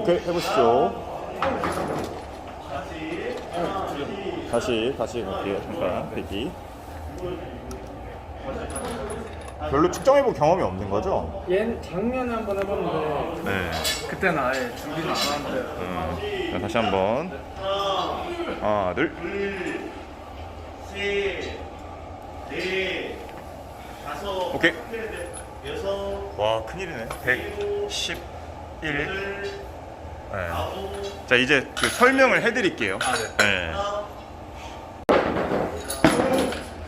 오케이 해보시죠. 다시 다시 갈게요. 잠깐 대기. 별로 측정해볼 경험이 없는 거죠? 얘 작년에 한번 해봤는데 네. 그때는 아예 준비를 안 하는데 음, 자, 다시 한번 하나 둘 셋, 넷, 다섯, 오케이 여섯, 와 큰일이네 111 네. 자 이제 그 설명을 해드릴게요 아, 네.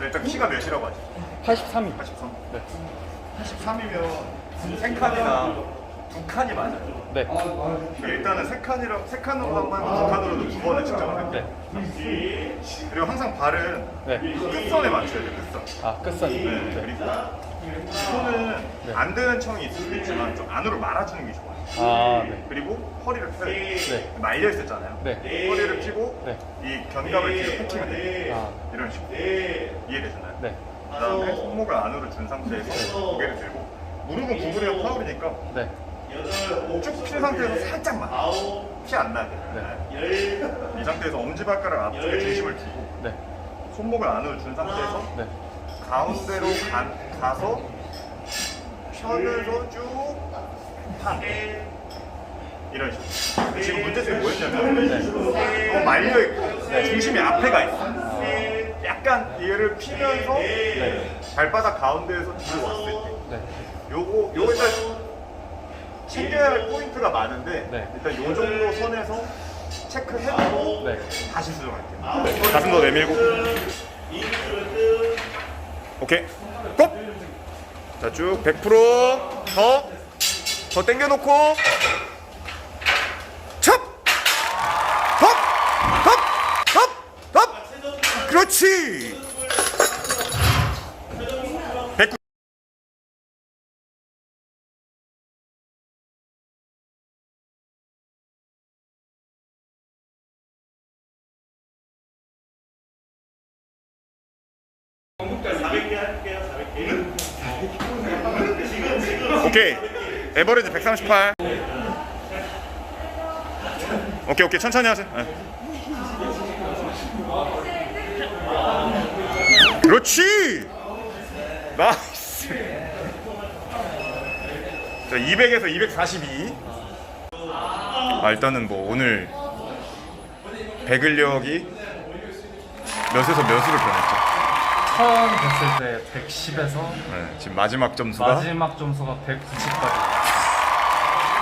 일단 키가 몇이라고 하죠? 83위 83 네. 83이면 세 칸이나 두 칸이 맞아요 네. 일단은 세 칸이라 세 칸으로 한 번, 두 칸으로도 두 번을 측정을 할게요 네. 그리고 항상 발은 네. 끝선에 맞춰야 돼요 끝선 아 끝선 네, 네. 그리고 손은 안 되는 청이 있을 수도 있지만 좀 안으로 말아주는 게 좋아요. 아 네. 그리고 허리를 펴요. 네. 말려 있었잖아요. 네. 허리를 펴고 네. 이 견갑을 뒤로 펴키면 돼요. 아 이런 식으로 이해되셨나요? 네. 그다음에 손목을 안으로 준 상태에서 고개를 들고 무릎은 구부리면 파울이니까 네. 쭉 핀 상태에서 살짝만 피 안 나게. 네. 열, 이 상태에서 엄지발가락 앞쪽에 중심을 두고 네. 손목을 안으로 준 상태에서 네. 가운데로 가, 가서 편에서 쭉 팡. 이런 식으로. 지금 문제점이 뭐였냐면 너무 말려있고 중심이 앞에 가 있어. 약간 얘를 피면서 네. 발바닥 가운데에서 뒤로 왔을 때. 네. 요거 요거 일단 챙겨야 할 포인트가 많은데 네. 일단 요 정도 선에서 체크해놓고 네. 다시 수정할게요. 가슴 더 내밀고. 오케이. 고! 자쭉. 100%더 더 당겨놓고 400개 할게요. 400개. 오케이 에버리지 138 오케이 오케이 천천히 하세요 네. 그렇지 나이스 자 200에서 242 아, 일단은 뭐 오늘 배근력이 몇에서 몇으로 변했죠 처음 뵀을 때 110에서 네, 지금 마지막 점수가 마지막 점수가 190까지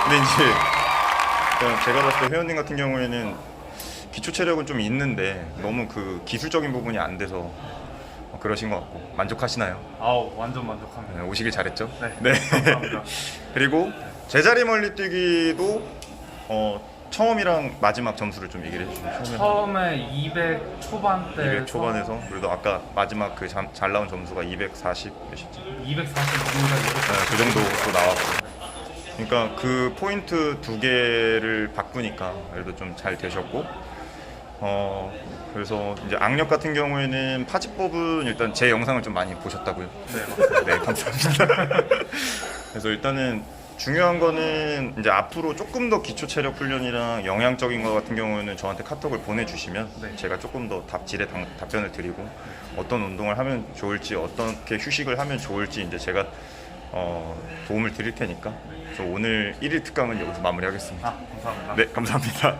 근데 이제 제가 봤을 때 회원님 같은 경우에는 기초 체력은 좀 있는데 너무 그 기술적인 부분이 안 돼서 그러신 것 같고 만족하시나요? 아우 완전 만족합니다 네, 오시길 잘했죠? 네, 감사합니다. 그리고 제자리 멀리 뛰기도 어, 처음이랑 마지막 점수를 좀 얘기를 해주시면 처음에 처음에 200 초반대 200 초반에서 그래도 아까 마지막 그 잘 나온 점수가 240 몇이지? 240 네, 그 정도 나왔고 그러니까 그 포인트 두 개를 바꾸니까 그래도 좀 잘 되셨고 어 그래서 이제 악력 같은 경우에는 파지법은 일단 제 영상을 좀 많이 보셨다고요? 네 네 감사합니다. 그래서 일단은 중요한 거는 이제 앞으로 조금 더 기초 체력 훈련이랑 영양적인 거 같은 경우에는 저한테 카톡을 보내주시면 네. 제가 조금 더 답질에 당- 답변을 드리고 어떤 운동을 하면 좋을지 어떻게 휴식을 하면 좋을지 이제 제가 어, 도움을 드릴 테니까 저 오늘 1일 특강은 여기서 마무리하겠습니다. 아 감사합니다 네 감사합니다.